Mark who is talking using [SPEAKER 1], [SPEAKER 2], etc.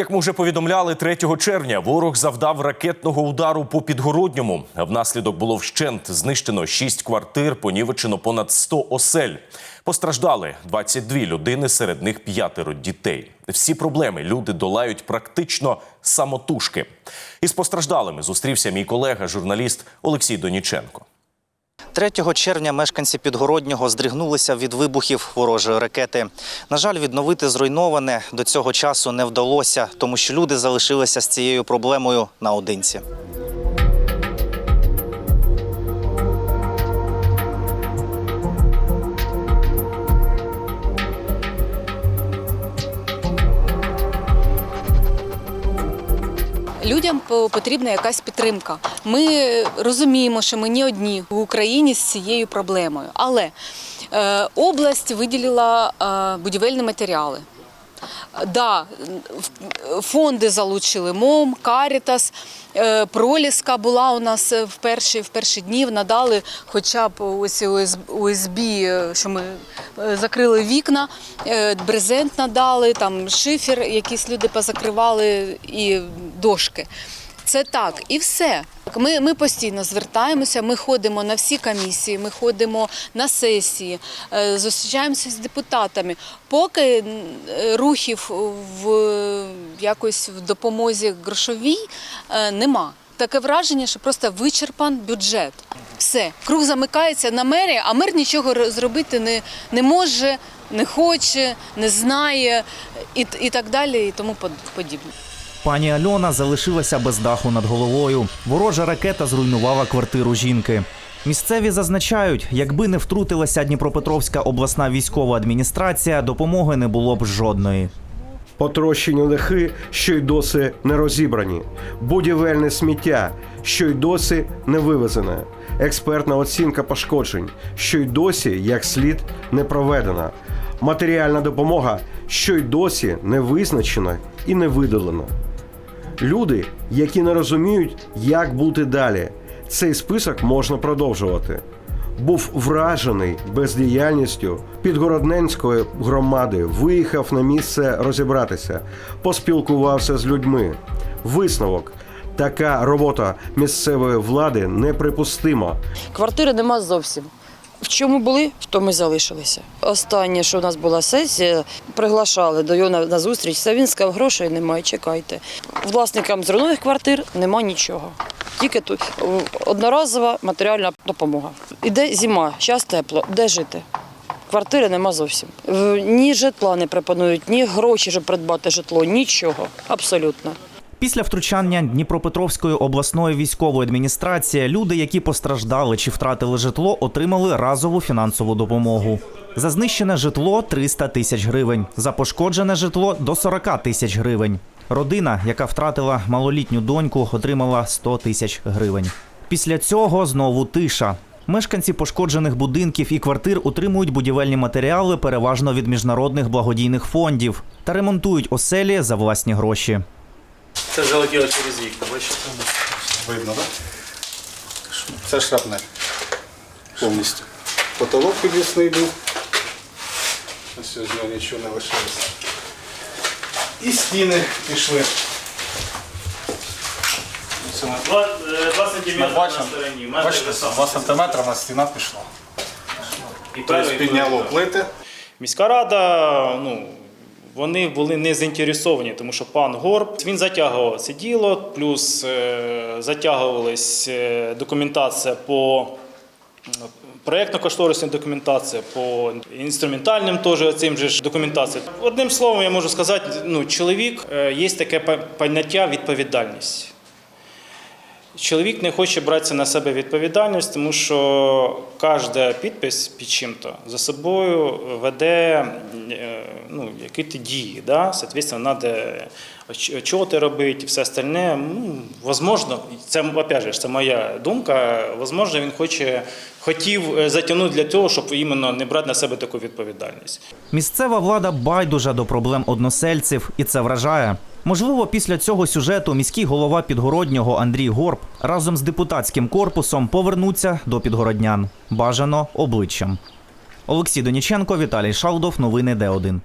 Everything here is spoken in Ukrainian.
[SPEAKER 1] Як ми вже повідомляли, 3 червня ворог завдав ракетного удару по підгородньому. Внаслідок було вщент знищено 6 квартир, понівечено понад 100 осель. Постраждали 22 людини, серед них п'ятеро дітей. Всі проблеми люди долають практично самотужки. Із постраждалими зустрівся мій колега, журналіст Олексій Доніченко.
[SPEAKER 2] 3 червня мешканці Підгороднього здригнулися від вибухів ворожої ракети. На жаль, відновити зруйноване до цього часу не вдалося, тому що люди залишилися з цією проблемою наодинці.
[SPEAKER 3] Людям по- потрібна якась підтримка. Ми розуміємо, що ми не одні в Україні з цією проблемою, але е, область виділила е, будівельні матеріали. Да, фонди залучили МОМ, Карітас, е, Проліска була у нас в перші, в перші дні, надали хоча б ось ОСБ, що ми е, закрили вікна, е, брезент надали, там шифер, якісь люди позакривали і дошки. Це так, і все. Ми, ми постійно звертаємося, ми ходимо на всі комісії, ми ходимо на сесії, е, зустрічаємося з депутатами. Поки е, рухів в якось в допомозі грошовій е, нема. Таке враження, що просто вичерпан бюджет. Все, круг замикається на мері, а мер нічого зробити не, не може, не хоче, не знає і, і так далі, і тому под- подібне.
[SPEAKER 4] Пані Альона залишилася без даху над головою. Ворожа ракета зруйнувала квартиру жінки. Місцеві зазначають, якби не втрутилася Дніпропетровська обласна військова адміністрація, допомоги не було б жодної.
[SPEAKER 5] Потрощені дахи, що й досі не розібрані, будівельне сміття, що й досі не вивезене, експертна оцінка пошкоджень, що й досі як слід не проведена, матеріальна допомога, що й досі не визначена і не видалена. Люди, які не розуміють, як бути далі. Цей список можна продовжувати. Був вражений бездіяльністю Підгородненської громади, виїхав на місце розібратися, поспілкувався з людьми. Висновок: така робота місцевої влади неприпустима.
[SPEAKER 6] Квартири нема зовсім. В чому були, в тому і залишилися. Останнє, що у нас була сесія, приглашали до його на, зустріч. Все він сказав, грошей немає, чекайте. Власникам зруйнованих квартир нема нічого. Тільки тут одноразова матеріальна допомога. Іде зима, зараз тепло. Де жити? Квартири нема зовсім. Ні житла не пропонують, ні гроші, щоб придбати житло, нічого. Абсолютно.
[SPEAKER 4] Після втручання Дніпропетровської обласної військової адміністрації люди, які постраждали чи втратили житло, отримали разову фінансову допомогу. За знищене житло 300 тисяч гривень, за пошкоджене житло до 40 тисяч гривень. Родина, яка втратила малолітню доньку, отримала 100 тисяч гривень. Після цього знову тиша. Мешканці пошкоджених будинків і квартир отримують будівельні матеріали переважно від міжнародних благодійних фондів та ремонтують оселі за власні гроші.
[SPEAKER 7] Це залетіло через вікна, бачите?
[SPEAKER 8] Видно, так? Це шрапнель. Повністю. Потолок підвісний був. Ось з нього нічого не лишилося. І стіни пішли. Вона.
[SPEAKER 7] Два, е, сантиметри
[SPEAKER 8] Ми
[SPEAKER 7] на
[SPEAKER 8] бачимо,
[SPEAKER 7] стороні. Метр
[SPEAKER 8] бачите,
[SPEAKER 7] високо.
[SPEAKER 8] 2 см на стіна пішла.
[SPEAKER 7] І
[SPEAKER 8] Тобто
[SPEAKER 7] перший
[SPEAKER 8] підняло
[SPEAKER 7] плит.
[SPEAKER 8] плити.
[SPEAKER 7] Міська рада, ну, вони були не заінтересовані, тому що пан Горб він затягував це діло, плюс е, затягувалась е, документація по проєктно-кошторисна документація, по інструментальним теж цим же ж документація. Одним словом, я можу сказати, ну, чоловік е, є таке поняття відповідальність. Чоловік не хоче брати на себе відповідальність, тому що кожен підпис під чим-то за собою веде е, ну, які-то дії. Да? Соответственно, треба чого робити, все остальне. Ну, возможно, це опять же, це моя думка. Возможно, він хоче, хотів е, затягнути для того, щоб іменно не брати на себе таку відповідальність.
[SPEAKER 4] Місцева влада байдужа до проблем односельців, і це вражає. Можливо, після цього сюжету міський голова Підгороднього Андрій Горб разом з депутатським корпусом повернуться до підгороднян. Бажано обличчям. Олексій Доніченко, Віталій Шалдов. Новини Д1.